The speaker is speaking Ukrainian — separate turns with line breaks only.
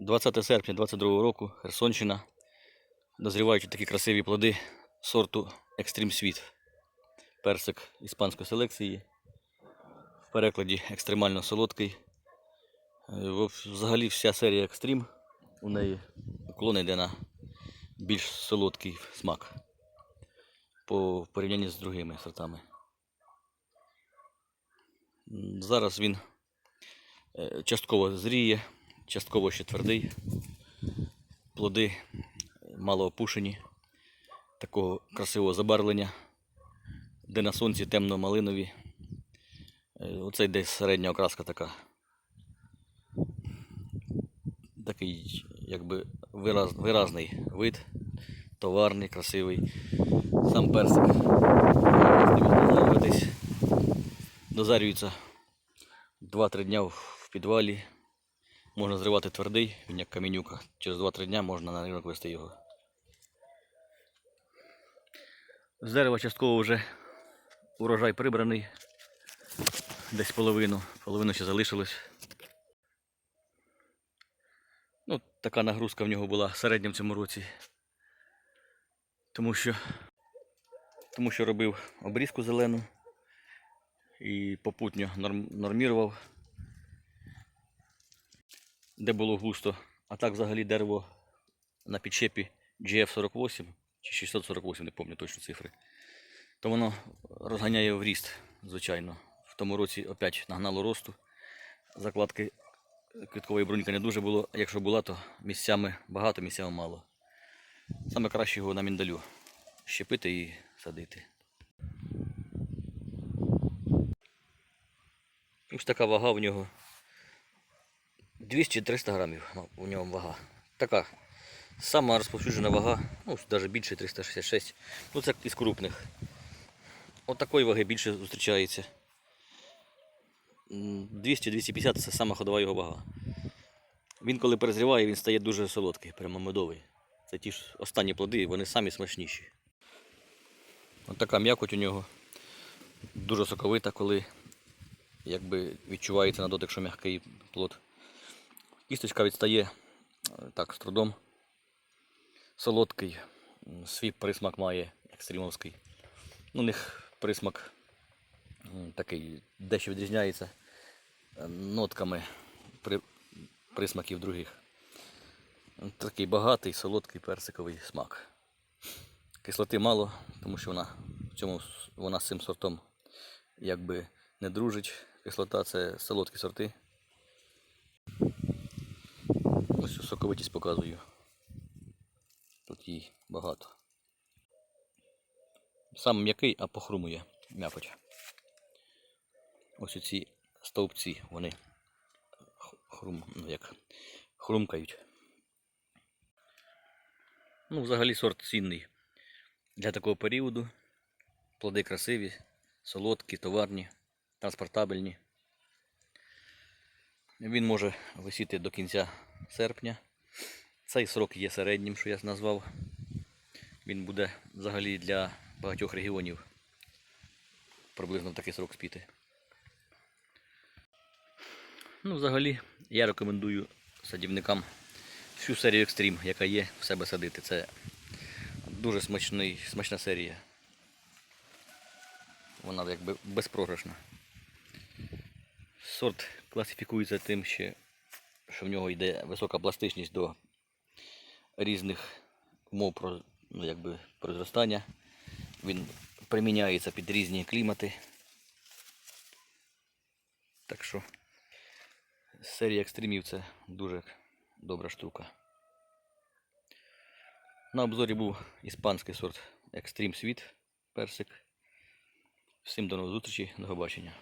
20 серпня 22 року, Херсонщина. Дозрівають такі красиві плоди сорту Екстрім Світ. Персик іспанської селекції. В перекладі екстремально солодкий. Е, Взагалі вся серія Екстрім. У неї уклон йде на більш солодкий смак по порівнянні з другими сортами. Зараз він е, частково зріє, частково ще твердий. Плоди мало опушені, такого красивого забарвлення, де на сонці темно-малинові. Е, Оце йде середня окраска така. Такий, якби вираз, виразний вид, товарний, красивий. Сам персик. Дозарюється 2-3 дня в підвалі. Можна зривати твердий, він як каменюка. Через 2-3 дня можна на ринок вести його. З дерева частково вже урожай прибраний. Десь половину, половину ще залишилось. Ну, така нагрузка в нього була середня в цьому році. Тому що, тому що робив обрізку зелену і попутньо норм, нормірував, де було густо. А так взагалі дерево на підчепі GF48 чи 648, не пам'ятаю точно цифри. То воно розганяє в ріст, звичайно. В тому році опять нагнало росту. Закладки квіткової бруньки не дуже було. Якщо була, то місцями багато, місцями мало. Саме краще його на міндалю щепити і садити. Ось така вага в нього. 200-300 грамів ну, у нього вага. Така сама розповсюджена вага, ну, навіть більше 366. Ну це із крупних. От такої ваги більше зустрічається. 200-250 це сама ходова його вага. Він коли перезріває, він стає дуже солодкий, прямо медовий. Це ті ж останні плоди, вони самі смачніші. От така м'якоть у нього. Дуже соковита, коли якби відчувається на дотик, що м'який плод. Кісточка відстає е, так, з трудом. Солодкий, свій присмак має екстрімовський. Ну, У них присмак такий дещо відрізняється е, нотками при, присмаків других. Такий багатий, солодкий персиковий смак. Кислоти мало, тому що вона, в цьому, вона з цим сортом якби не дружить. Кислота це солодкі сорти. Соковитість показую. Тут її багато. Сам м'який, а похрумує м'якоть. Ось ці стовпці, вони хрум, ну як, хрумкають. Ну, взагалі сорт цінний для такого періоду. Плоди красиві, солодкі, товарні, транспортабельні. Він може висіти до кінця серпня. Цей срок є середнім, що я назвав. Він буде взагалі для багатьох регіонів приблизно в такий срок спіти. Ну, взагалі, я рекомендую садівникам всю серію екстрім, яка є, в себе садити. Це дуже смачний, смачна серія. Вона якби безпрограшна. Сорт класифікується тим, ще, що в нього йде висока пластичність до різних умов про, ну, якби, произростання. Він приміняється під різні клімати. Так що серія екстримів це дуже добра штука. На обзорі був іспанський сорт Extreme Sweet персик. Всім до нових зустрічей, до побачення.